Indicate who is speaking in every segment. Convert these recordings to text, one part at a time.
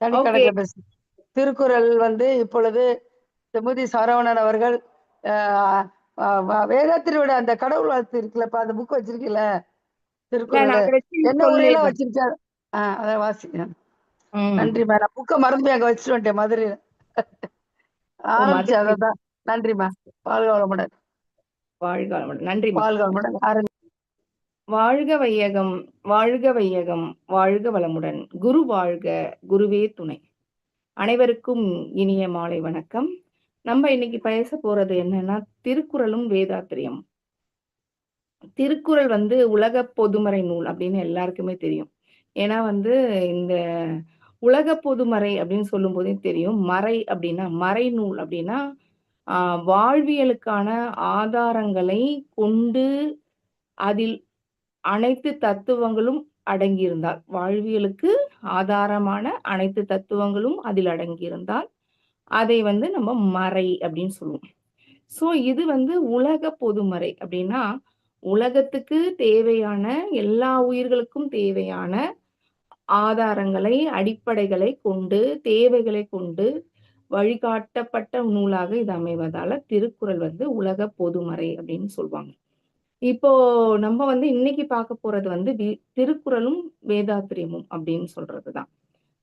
Speaker 1: தனி பேசு திருக்குறள் வந்து இப்பொழுது செமுதி சரவணன் அவர்கள் வேதத்தினோட அந்த கடவுள் வாழ்த்து இருக்குல்லப்பா அந்த புக் வச்சிருக்கீல திருக்குறள். என்ன
Speaker 2: சொல்லிடுறேன்.
Speaker 1: வச்சிருக்காரு? ஆஹ் அதை வாசி
Speaker 2: ம்.
Speaker 1: நன்றிம்மா நான் புக்கை மறந்து அங்க வச்சுட்டு வந்துட்டேன்
Speaker 2: மதுரை
Speaker 1: அதை தான் நன்றிம்மா. வாழ்க வளமுடன்.
Speaker 2: வாழ்க வளமுடன். நன்றிம்மா.
Speaker 1: வாழ்க வளமுடன். ஆரம்பி
Speaker 2: வாழ்க வையகம் வாழ்க வையகம் வாழ்க வளமுடன். குரு வாழ்க குருவே துணை. அனைவருக்கும் இனிய மாலை வணக்கம். நம்ம இன்னைக்கு பேச போறது என்னன்னா திருக்குறளும் வேதாத்திரியம். திருக்குறள் வந்து உலக பொதுமறை நூல் அப்படின்னு எல்லாருக்குமே தெரியும். ஏன்னா வந்து இந்த உலக பொதுமறை அப்படின்னு சொல்லும் போதே தெரியும். மறை அப்படின்னா மறை நூல் அப்படின்னா ஆஹ் வாழ்வியலுக்கான ஆதாரங்களை கொண்டு அதில் அனைத்து தத்துவங்களும் அடங்கியிருந்தால் வாழ்வியலுக்கு ஆதாரமான அனைத்து தத்துவங்களும் அதில் அடங்கியிருந்தால் அதை வந்து நம்ம மறை அப்படின்னு சொல்லுவோம். ஸோ இது வந்து உலக பொதுமறை அப்படின்னா உலகத்துக்கு தேவையான எல்லா உயிர்களுக்கும் தேவையான ஆதாரங்களை அடிப்படைகளை கொண்டு தேவைகளை கொண்டு வழிகாட்டப்பட்ட நூலாக இது அமைவதால திருக்குறள் வந்து உலக பொதுமறை அப்படின்னு சொல்லுவாங்க. இப்போ நம்ம வந்து இன்னைக்கு பார்க்க போறது வந்து வி- திருக்குறளும் வேதாத்திரியமும் அப்படின்னு சொல்றதுதான்.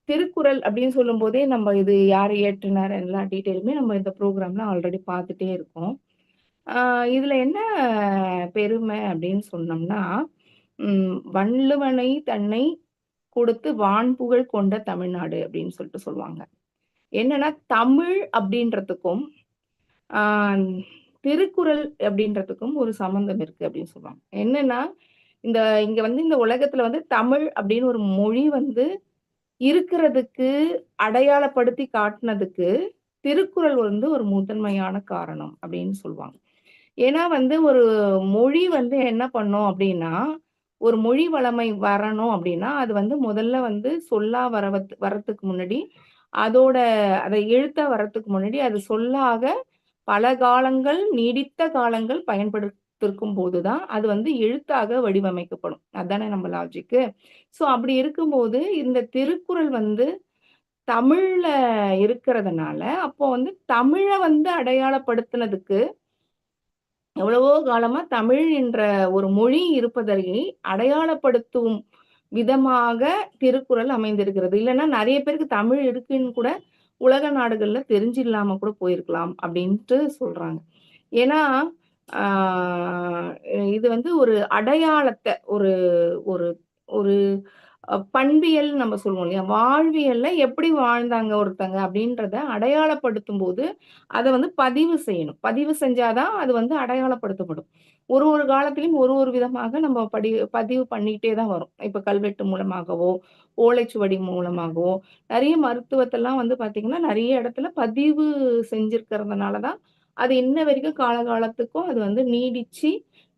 Speaker 2: திருக்குறள் அப்படின்னு சொல்லும் போதே நம்ம இது யார் இயற்றினார் எல்லா டீட்டெயிலுமே நம்ம இந்த ப்ரோக்ராம்ல ஆல்ரெடி பார்த்துட்டே இருக்கோம். ஆஹ் இதுல என்ன பெருமை அப்படின்னு சொன்னோம்னா உம் வள்ளுவனை தன்னை கொடுத்து வான்புகழ் கொண்ட தமிழ்நாடு அப்படின்னு சொல்லிட்டு சொல்லுவாங்க. என்னன்னா தமிழ் அப்படின்றதுக்கும் ஆஹ் திருக்குறள் அப்படின்றதுக்கும் ஒரு சம்பந்தம் இருக்கு அப்படின்னு சொல்லுவாங்க. என்னன்னா இந்த இங்க வந்து இந்த உலகத்துல வந்து தமிழ் அப்படின்னு ஒரு மொழி வந்து இருக்கிறதுக்கு அடையாளப்படுத்தி காட்டினதுக்கு திருக்குறள் வந்து ஒரு முதன்மையான காரணம் அப்படின்னு சொல்லுவாங்க. ஏன்னா வந்து ஒரு மொழி வந்து என்ன பண்ணும் அப்படின்னா ஒரு மொழி வளமை வரணும் அப்படின்னா அது வந்து முதல்ல வந்து சொல்லா வரவத் வரத்துக்கு முன்னாடி அதோட அதை எழுத்த வரத்துக்கு முன்னாடி அது சொல்லாக பல காலங்கள் நீடித்த காலங்கள் பயன்படுத்திருக்கும் போதுதான் அது வந்து எழுத்தாக வடிவமைக்கப்படும். அதானே நம்ம லாஜிக்கு சோ அப்படி இருக்கும்போது இந்த திருக்குறள் வந்து தமிழ்ல இருக்கிறதுனால அப்போ வந்து தமிழை வந்து அடையாளப்படுத்தினதுக்கு எவ்வளவோ காலமா தமிழ் என்ற ஒரு மொழி இருப்பதை அடையாளப்படுத்தும் விதமாக திருக்குறள் அமைந்திருக்கிறது. இல்லைன்னா நிறைய பேருக்கு தமிழ் இருக்குன்னு கூட உலக நாடுகள்ல தெரிஞ்சு இல்லாம கூட போயிருக்கலாம் அப்படின்ட்டு சொல்றாங்க. ஏன்னா ஆஹ் இது வந்து ஒரு அடையாளத்தை ஒரு ஒரு ஒரு பண்பியல் நம்ம சொல்லுவோம் இல்லையா? வாழ்வியல்ல எப்படி வாழ்ந்தாங்க ஒருத்தங்க அப்படின்றத அடையாளப்படுத்தும் போது அதை வந்து பதிவு செய்யணும். பதிவு செஞ்சாதான் அது வந்து அடையாளப்படுத்தப்படும். ஒரு ஒரு காலத்திலும் ஒரு ஒரு விதமாக நம்ம படி பதிவு பண்ணிக்கிட்டே தான் வரும். இப்போ கல்வெட்டு மூலமாகவோ ஓலைச்சுவடி மூலமாகவோ நிறைய மருத்துவத்தெல்லாம் வந்து பார்த்திங்கன்னா நிறைய இடத்துல பதிவு செஞ்சிருக்கிறதுனால தான் அது இன்ன வரைக்கும் காலகாலத்துக்கும் அது வந்து நீடிச்சு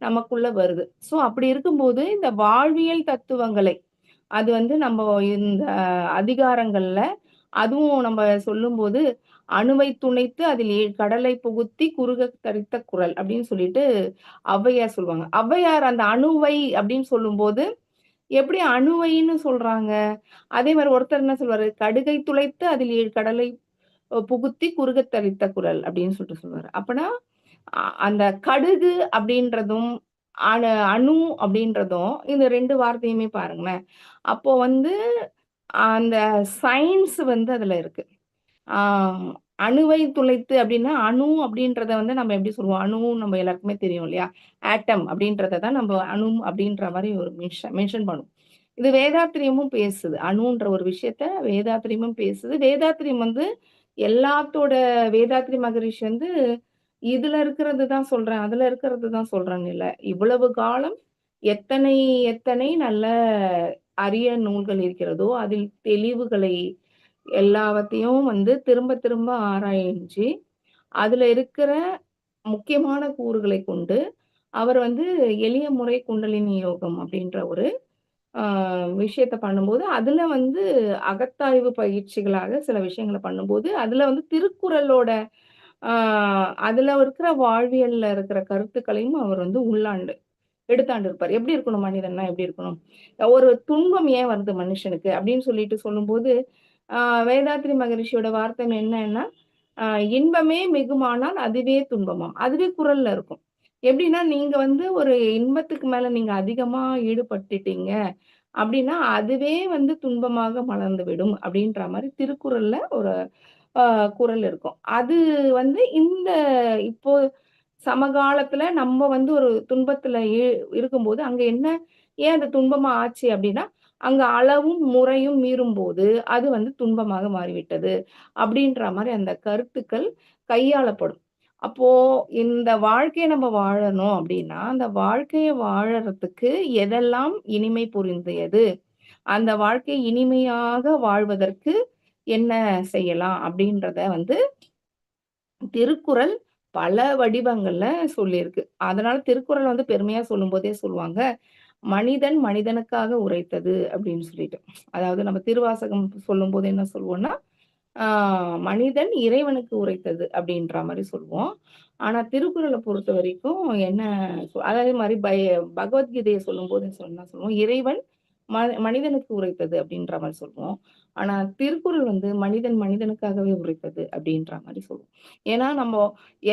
Speaker 2: நமக்குள்ள வருது. ஸோ அப்படி இருக்கும்போது இந்த வாழ்வியல் தத்துவங்களை அது வந்து நம்ம இந்த அதிகாரங்கள்ல அதுவும் நம்ம சொல்லும்போது அணுவை துணைத்து அதில் கடலை புகுத்தி குறுக தரித்த குரல் அப்படின்னு சொல்லிட்டு ஔவையார் சொல்லுவாங்க. ஔவையார் அந்த அணுவை அப்படின்னு சொல்லும்போது எப்படி அணுவைன்னு சொல்றாங்க? அதே மாதிரி ஒருத்தர் என்ன சொல்வாரு? கடுகை துளைத்து அதில் ஏழு கடலை புகுத்தி குறுக தரித்த குரல் அப்படின்னு சொல்லிட்டு சொல்லுவாரு அப்பனா அந்த கடுகு அப்படின்றதும் அணு அணு அப்படின்றதும் இந்த ரெண்டு வார்த்தையுமே பாருங்களேன். அப்போ வந்து அந்த சயின்ஸ் வந்து அதுல இருக்கு. அணுவை துளைத்து அப்படின்னா அணு அப்படின்றத வந்து நம்ம எப்படி சொல்லுவோம்? அணு நம்ம எல்லாருக்குமே தெரியும் இல்லையா? ஆட்டம் அப்படின்றத தான் நம்ம அணு அப்படின்ற மாதிரி ஒரு மென்ஷன் மென்ஷன் பண்ணும். இது வேதாத்திரியமும் பேசுது. அணுன்ற ஒரு விஷயத்த வேதாத்திரியமும் பேசுது. வேதாத்திரியம் வந்து எல்லாத்தோட வேதாத்திரி மகரிஷி வந்து இதுல இருக்கிறது தான் சொல்றேன் அதுல இருக்கிறது தான் சொல்றேன்னு இல்லை. இவ்வளவு காலம் எத்தனை எத்தனை நல்ல அரிய நூல்கள் இருக்கிறதோ அதில் தெளிவுகளை எல்லாவற்றையும் வந்து திரும்ப திரும்ப ஆராய்ஞ்சு அதுல இருக்கிற முக்கியமான கூறுகளை கொண்டு அவர் வந்து எளிய முறை குண்டலினி யோகம் அப்படின்ற ஒரு ஆஹ் விஷயத்த பண்ணும்போது அதுல வந்து அகத்தாய்வு பயிற்சிகளாக சில விஷயங்களை பண்ணும்போது அதுல வந்து திருக்குறளோட ஆஹ் அதுல இருக்கிற வாழ்வியல்ல இருக்கிற கருத்துக்களையும் அவர் வந்து உள்ளாண்டு எடுத்தாண்டு இருப்பார். எப்படி இருக்கணும் மனிதன்னா எப்படி இருக்கணும்? ஒரு துன்பம் ஏன் வருது மனுஷனுக்கு? அப்படின்னு சொல்லிட்டு சொல்லும்போது வேதாத்ரி மகரிஷியோட வார்த்தை என்னன்னா ஆஹ் இன்பமே மிகுமானால் அதுவே துன்பமாம். அதுவே குரல்ல இருக்கும். எப்படின்னா நீங்க வந்து ஒரு இன்பத்துக்கு மேல நீங்க அதிகமா ஈடுபட்டுட்டீங்க அப்படின்னா அதுவே வந்து துன்பமாக மலர்ந்து விடும் அப்படின்ற மாதிரி திருக்குறள்ல ஒரு குரல் குறள் இருக்கும். அது வந்து இந்த இப்போ சமகாலத்துல நம்ம வந்து ஒரு துன்பத்துல இ- இருக்கும்போது அங்க என்ன ஏன் அது துன்பமா ஆச்சு அப்படின்னா அங்க அளவும் முறையும் மீறும் போது அது வந்து துன்பமாக மாறிவிட்டது. அப்படின்ற மாதிரி அந்த கருத்துக்கள் கையாளப்படும். அப்போ இந்த வாழ்க்கையை நம்ம வாழணும் அப்படின்னா அந்த வாழ்க்கையை வாழறதுக்கு எதெல்லாம் இனிமை புரிந்தியது? அந்த வாழ்க்கை இனிமையாக வாழ்வதற்கு என்ன செய்யலாம்? அப்படின்றத வந்து திருக்குறள் பல வடிவங்கள்ல சொல்லியிருக்கு. அதனால திருக்குறள் வந்து பெருமையா சொல்லும் போதே சொல்லுவாங்க. மனிதன் மனிதனுக்காக உரைத்தது அப்படின்னு சொல்லிட்டு. அதாவது நம்ம திருவாசகம் சொல்லும் போது என்ன சொல்லுவோம்னா மனிதன் இறைவனுக்கு உரைத்தது அப்படின்ற மாதிரி சொல்லுவோம் ஆனா திருக்குறளை பொறுத்த வரைக்கும் என்ன அதே மாதிரி பய பகவத்கீதையை சொல்லும் போது சொன்னா சொல்லுவோம் இறைவன் ம- மனிதனுக்கு உரைத்தது அப்படின்ற மாதிரி சொல்லுவோம் ஆனா திருக்குறள் வந்து மனிதன் மனிதனுக்காகவே உரைத்தது அப்படின்ற மாதிரி சொல்லுவோம் ஏன்னா நம்ம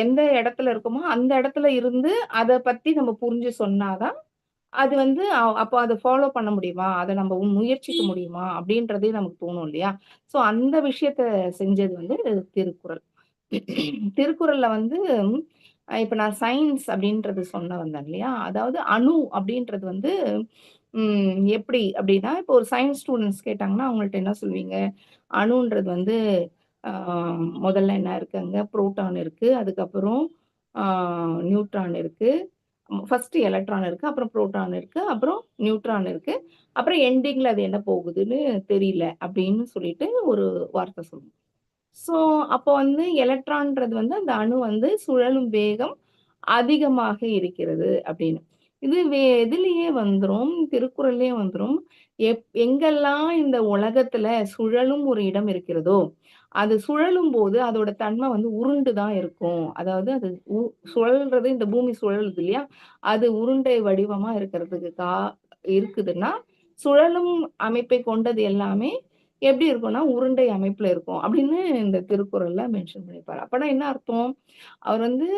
Speaker 2: எந்த இடத்துல இருக்கோமோ அந்த இடத்துல இருந்து அதை பத்தி நம்ம புரிஞ்சு சொன்னாதான் அது வந்து அப்போ அதை ஃபாலோ பண்ண முடியுமா? அதை நம்ம முயற்சிக்க முடியுமா? அப்படின்றதே நமக்கு தோணும் இல்லையா? சோ அந்த விஷயத்த செஞ்சது வந்து திருக்குறள். திருக்குறள்ல வந்து இப்ப நான் சயின்ஸ் அப்படின்றது சொன்ன வந்தேன் இல்லையா? அதாவது அணு அப்படின்றது வந்து உம் எப்படி அப்படின்னா இப்போ ஒரு சயின்ஸ் ஸ்டூடெண்ட்ஸ் கேட்டாங்கன்னா அவங்கள்ட்ட என்ன சொல்வீங்க? அணுன்றது வந்து முதல்ல என்ன இருக்குங்க? புரோட்டான் இருக்கு. அதுக்கப்புறம் நியூட்ரான் இருக்கு. ஃபர்ஸ்ட் எலக்ட்ரான் இருக்கு அப்புறம் புரோட்டான் இருக்கு அப்புறம் நியூட்ரான் இருக்கு. அப்புறம் எண்டிங்ல அது என்ன போகுதுன்னு தெரியல அப்படின்னு சொல்லிட்டு ஒரு வார்த்தை சொல்லுவோம். ஸோ அப்போ வந்து எலக்ட்ரான்றது வந்து அந்த அணு வந்து சுழலும் வேகம் அதிகமாக இருக்கிறது அப்படின்னு. இது வே எதுலேயே வந்துடும் திருக்குறள்லேயே வந்துடும் எப் எங்கெல்லாம் இந்த உலகத்துல சுழலும் ஒரு இடம் இருக்கிறதோ அது சுழலும் போது அதோட தன்மை வந்து உருண்டு தான் இருக்கும். அதாவது அது உ- சுழல்றது இந்த பூமி சுழலுது இல்லையா? அது உருண்டை வடிவமா இருக்கிறதுக்கு கா இருக்குதுன்னா சுழலும் அமைப்பை கொண்டது எல்லாமே எப்படி இருக்கும்னா உருண்டை அமைப்புல இருக்கும். அப்படின்னு இந்த திருக்குறள்ல மென்ஷன் பண்ணிருப்பாரு அப்பனா என்ன அர்த்தம்? அவர் வந்து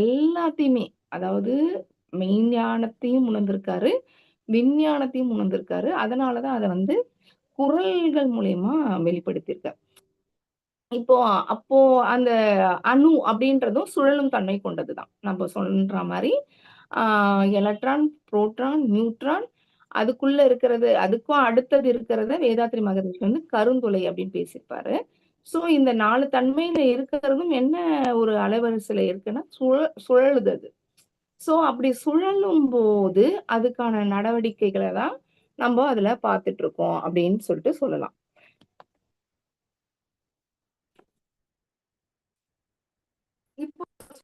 Speaker 2: எல்லாத்தையுமே அதாவது மெய்ஞானத்தையும் உணர்ந்திருக்காரு விஞ்ஞானத்தையும் உணர்ந்திருக்காரு. அதனாலதான் அதை வந்து குரல்கள் மூலயமா வெளிப்படுத்தியிருக்காரு. இப்போ அப்போ அந்த அணு அப்படின்றதும் சுழலும் தன்மை கொண்டதுதான். நம்ம சொல்ற மாதிரி ஆஹ் எலக்ட்ரான் புரோட்ரான் நியூட்ரான் அதுக்குள்ள இருக்கிறது அதுக்கும் அடுத்தது இருக்கிறத வேதாத்ரி மகரிஷி வந்து கருந்துளை அப்படின்னு பேசியிருப்பாரு. ஸோ இந்த நாலு தன்மையில இருக்கிறதும் என்ன ஒரு அலைவரிசையில இருக்குன்னா சுழ சுழலுது அது. ஸோ அப்படி சுழலும் போது அதுக்கான நடவடிக்கைகளை தான் நம்ம அதுல பார்த்துட்டு இருக்கோம் அப்படின்னு சொல்லிட்டு சொல்லலாம்.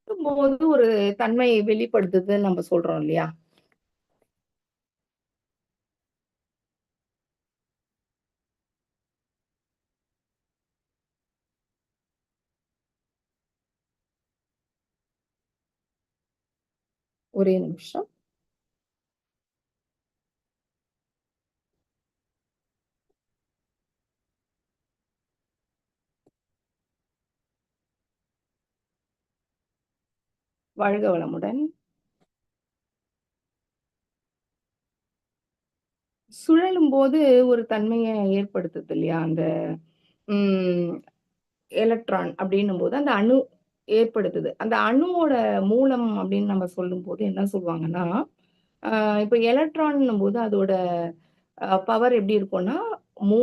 Speaker 2: இப்போ ஒரு தன்மை வெளிப்படுத்துதுன்னு நம்ம சொல்றோம் இல்லையா? ஒரே நிமிஷம். வாழ்க வளமுடன். சுழலும் போது ஒரு தன்மையை ஏற்படுத்துது இல்லையா? அந்த உம் எலக்ட்ரான் அப்படின்னும் போது அந்த அணு ஏற்படுத்துது. அந்த அணுவோட மூலம் அப்படின்னு நம்ம சொல்லும் போது என்ன சொல்லுவாங்கன்னா ஆஹ் இப்ப எலக்ட்ரான் போது அதோட பவர் எப்படி இருக்கும்னா மூ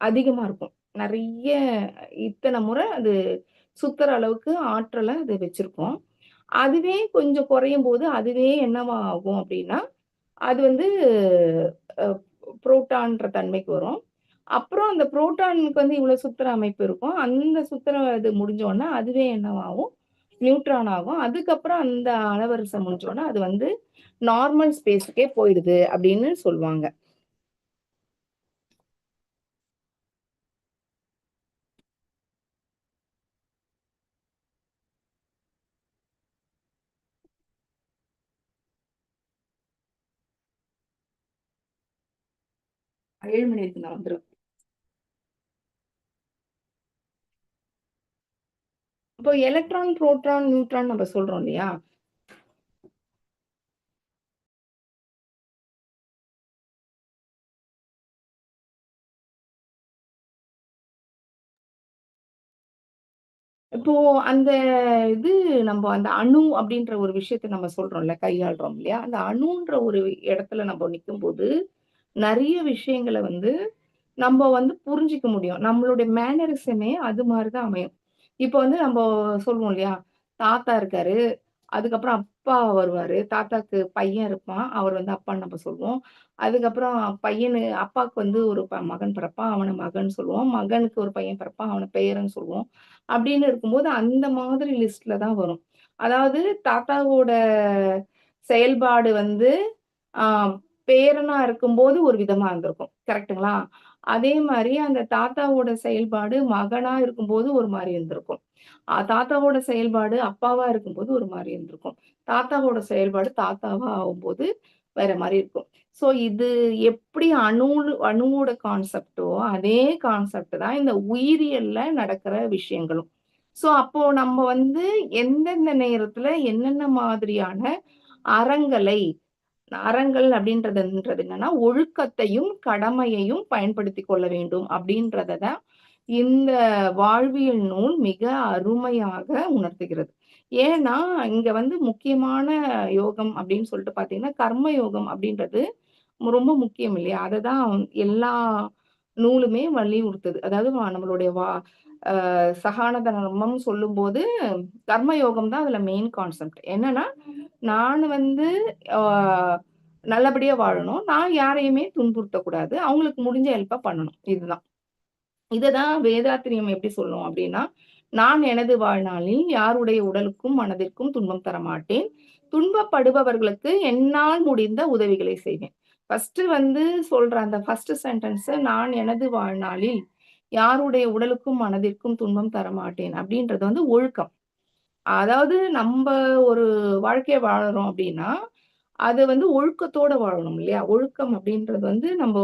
Speaker 2: அதிகமா இருக்கும். நிறைய இத்தனை முறை அது சுத்துற அளவுக்கு ஆற்றலை அது வச்சிருக்கோம். அதுவே கொஞ்சம் குறையும் போது அதுவே என்னவா ஆகும் அப்படின்னா அது வந்து புரோட்டான்ற தன்மைக்கு வரும். அப்புறம் அந்த புரோட்டானுக்கு வந்து இவ்வளவு சுத்திர அமைப்பு இருக்கும். அந்த சுத்திர இது முடிஞ்சோடனே அதுவே என்னவாகும் நியூட்ரான் ஆகும். அதுக்கப்புறம் அந்த அளவரிசை முடிஞ்சோடனே அது வந்து நார்மல் ஸ்பேஸ்க்கே போயிடுது அப்படின்னு சொல்லுவாங்க. ஏழு மணிக்கு நடந்துடும் இப்போ எலக்ட்ரான் புரோட்டான் நியூட்ரான் நம்ம சொல்றோம் இல்லையா? இப்போ அந்த இது நம்ம அந்த அணு அப்படின்ற ஒரு விஷயத்த நம்ம சொல்றோம்ல கையாள்றோம் இல்லையா? அந்த அணுன்ற ஒரு இடத்துல நம்ம நிற்கும் போது நிறைய விஷயங்களை வந்து நம்ம வந்து புரிஞ்சுக்க முடியும். நம்மளுடைய மேனரிசமே அது மாதிரிதான் தான் அமையும். இப்போ வந்து நம்ம சொல்லுவோம் இல்லையா? தாத்தா இருக்காரு. அதுக்கப்புறம் அப்பா வருவாரு. தாத்தாக்கு பையன் இருப்பான். அவர் வந்து அப்பான்னு நம்ம சொல்லுவோம். அதுக்கப்புறம் பையனு அப்பாவுக்கு வந்து ஒரு ப மகன் பிறப்பான். அவனை மகன் சொல்லுவோம். மகனுக்கு ஒரு பையன் பிறப்பான். அவனை பேரன்னு சொல்லுவோம். அப்படின்னு இருக்கும்போது அந்த மாதிரி லிஸ்ட்ல தான் வரும். அதாவது தாத்தாவோட செயல்பாடு வந்து பேரனா இருக்கும்போது ஒரு விதமா இருந்திருக்கும். கரெக்ட்டுங்களா? அதே மாதிரி அந்த தாத்தாவோட செயல்பாடு மகனா இருக்கும்போது ஒரு மாதிரி இருந்திருக்கும். தாத்தாவோட செயல்பாடு அப்பாவா இருக்கும்போது ஒரு மாதிரி இருந்திருக்கும். தாத்தாவோட செயல்பாடு தாத்தாவா ஆகும்போது வேற மாதிரி இருக்கும். ஸோ இது எப்படி அணு அணுவோட கான்செப்டோ அதே கான்செப்ட் தான் இந்த உயிரியல்ல நடக்கிற விஷயங்களும். ஸோ அப்போ நம்ம வந்து எந்தெந்த நேரத்துல என்னென்ன மாதிரியான அறங்களை அறங்கள் அப்படின்றதுன்றது என்னன்னா, ஒழுக்கத்தையும், கடமையையும் பயன்படுத்திக் கொள்ள வேண்டும் அப்படின்றத தான் இந்த வாழ்வியல் நூல் மிக அருமையாக உணர்த்துகிறது. ஏன்னா, இங்க வந்து முக்கியமான யோகம் அப்படின்னு சொல்லிட்டு பாத்தீங்கன்னா கர்ம யோகம் அப்படின்றது ரொம்ப முக்கியம் இல்லையா? அததான் எல்லா நூலுமே வலியுறுத்துது. அதாவது நம்மளுடைய வா அ சகான தர்மம் சொல்லும்போது, கர்ம யோகம் தான் அதுல மெயின் கான்செப்ட். என்னன்னா, நான் வந்து நல்லபடியா வாழணும். நான் யாரையுமே துன்புறுத்தக்கூடாது. அவங்களுக்கு முடிஞ்ச ஹெல்ப்ப பண்ணணும். இதுதான். இதைதான் வேதாத்திரியம் எப்படி சொல்லும் அப்படின்னா, "நான் எனது வாழ்நாளில் யாருடைய உடலுக்கும், மனதிற்கும் துன்பம் தரமாட்டேன். துன்பப்படுபவர்களுக்கு என்னால் முடிந்த உதவிகளை செய்வேன்." ஃபர்ஸ்ட் வந்து சொல்ற அந்த ஃபர்ஸ்ட் சென்டென்ஸ் "நான் எனது வாழ்நாளில் யாருடைய உடலுக்கும், மனதிற்கும் துன்பம் தரமாட்டேன்." அப்படின்றது வந்து ஒழுக்கம். அதாவது நம்ம ஒரு வாழ்க்கையை வாழறோம் அப்படின்னா, அது வந்து ஒழுக்கத்தோட வாழணும் இல்லையா? ஒழுக்கம் அப்படின்றது வந்து நம்ம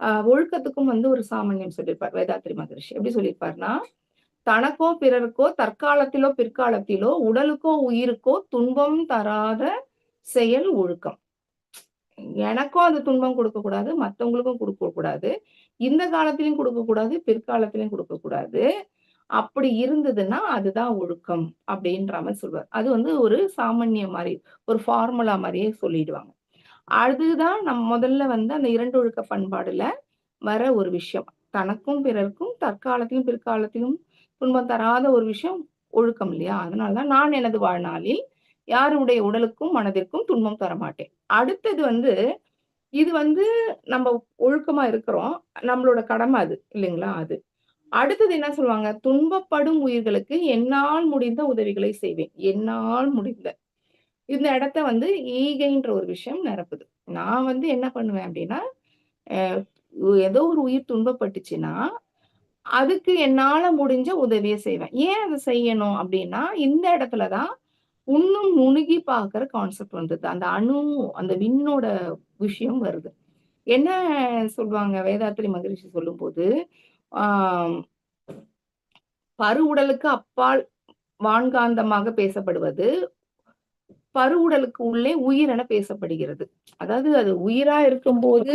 Speaker 2: அ ஒழுக்கத்துக்கும் வந்து ஒரு சாமானியம் சொல்லியிருப்பார் வேதாத்திரி மகரிஷி. எப்படி சொல்லியிருப்பார்ன்னா, "தனக்கோ, பிறருக்கோ, தற்காலத்திலோ, பிற்காலத்திலோ, உடலுக்கோ, உயிருக்கோ துன்பம் தராத செயல் ஒழுக்கம்." எனக்கும் அது துன்பம் குடுக்கக்கூடாது. மத்தவங்களுக்கும் குடுக்கக்கூடாது. இந்த காலத்திலயும் கொடுக்கக்கூடாது பிற்காலத்திலயும் கொடுக்கக்கூடாது அப்படி இருந்ததுன்னா, அதுதான் ஒழுக்கம் அப்படின்ற மாதிரி சொல்லுவார். அது வந்து ஒரு சாமான்யம் மாதிரி ஒரு ஃபார்முலா மாதிரியே சொல்லிடுவாங்க. அதுதான் நம்ம முதல்ல வந்து அந்த இரண்டு ஒழுக்க பண்பாடுல வர ஒரு விஷயம். தனக்கும், பிறருக்கும், தற்காலத்திலும், பிற்காலத்திலும் துன்பம் தராத ஒரு விஷயம் ஒழுக்கம் இல்லையா? அதனாலதான் நான் எனது வாழ்நாளில் யாருடைய உடலுக்கும், மனதிற்கும் துன்பம் தரமாட்டேன். அடுத்தது வந்து இது வந்து நம்ம ஒழுக்கமா இருக்கிறோம். நம்மளோட கடமை அது. இல்லைங்களா? அது. அடுத்தது என்ன சொல்லுவாங்க? துன்பப்படும் உயிர்களுக்கு என்னால் முடிந்த உதவிகளை செய்வேன். என்னால் முடிந்த. இந்த இடத்த வந்து ஈகைன்ற ஒரு விஷயம் நிரப்புது. நான் வந்து என்ன பண்ணுவேன் அப்படின்னா, ஏதோ ஒரு உயிர் துன்பப்பட்டுச்சுன்னா, அதுக்கு என்னால முடிஞ்ச உதவியை செய்வேன். ஏன் அதை செய்யணும் அப்படின்னா, இந்த இடத்துல தான் உன்னும் நுணுகி பார்க்கிற கான்செப்ட் வந்தது. அந்த அணு, அந்த விண்ணோட விஷயம் வருது. என்ன சொல்லுவாங்க வேதாத்திரி மகிழ்ச்சி சொல்லும்போது, "பருவுடலுக்கு அப்பால் வான்காந்தமாக பேசப்படுவது, பருவுடலுக்கு உள்ளே உயிர் என பேசப்படுகிறது." அதாவது அது உயிரா இருக்கும்போது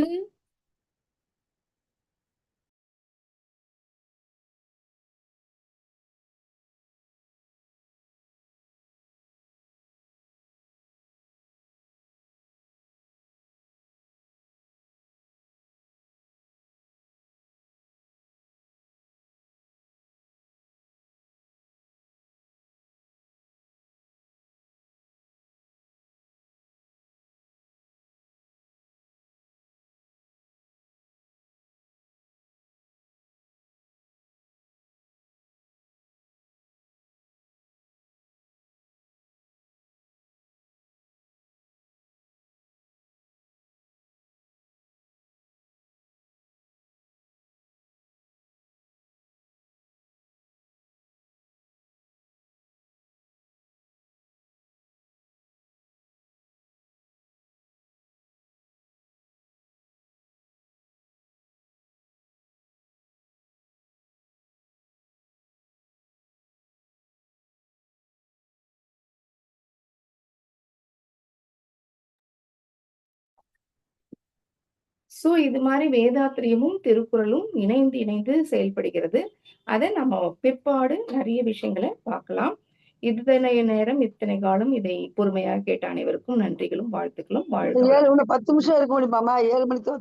Speaker 2: ஸோ இது மாரி வேதாத்திரியமும், திருக்குறளும் இணைந்து இணைந்து செயல்படுகிறது. அத நம்ம பிற்பாடு நெறைய விஷயங்கள பார்க்கலாம். இத்தனை நேரம், இத்தனை காலம் இதை பொறுமையாக கேட்ட அனைவருக்கும் நன்றிகளும், வாழ்த்துக்களும். வாழ்க
Speaker 1: 7
Speaker 2: வளமுடன்.
Speaker 1: இன்னும் 10 நிமிஷம் இருக்க முடியுமாம்மா? 7 மணிக்கு.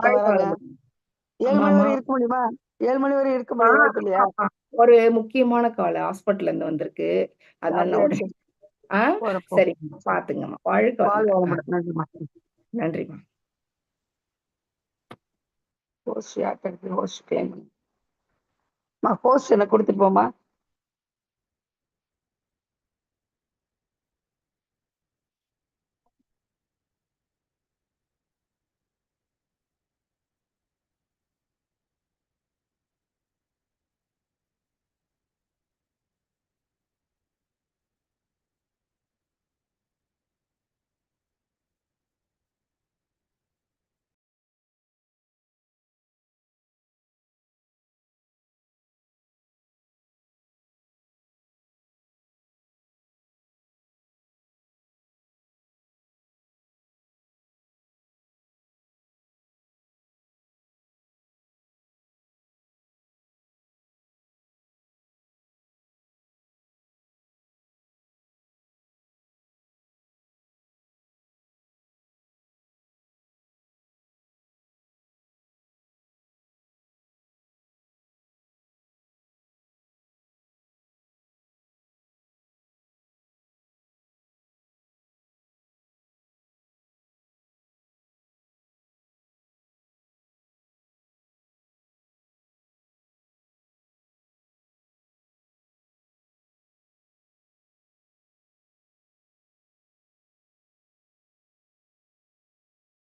Speaker 1: 7 மணி. வரை இருக்க முடியுமா? 7 மணி வரை இருக்க
Speaker 2: ஆ,
Speaker 1: முடிய வாய்ப்பு இல்லையா?
Speaker 2: ஆமா. ஒரு முக்கியமான கால் ஹாஸ்பிட்டல்ல இருந்து வந்திருக்கு. அதனால நான்
Speaker 1: அப்படியா
Speaker 2: உடனே
Speaker 1: சரி.
Speaker 2: ஆ
Speaker 1: போறேன் போ.
Speaker 2: சரிங்கம்மா. பார்த்துங்கம்மா. வாழ்க
Speaker 1: வாழ்க
Speaker 2: வளமுடன். ஆ.
Speaker 1: வளமுடன். நன்றிம்மா.
Speaker 2: நன்றிம்மா.
Speaker 1: ஹோஸ்ட் யார்ட்ட இருக்கு? Host claim. அம்மா ஹோஸ்ட் எனக்கு குடுத்துட்டு போம்மா.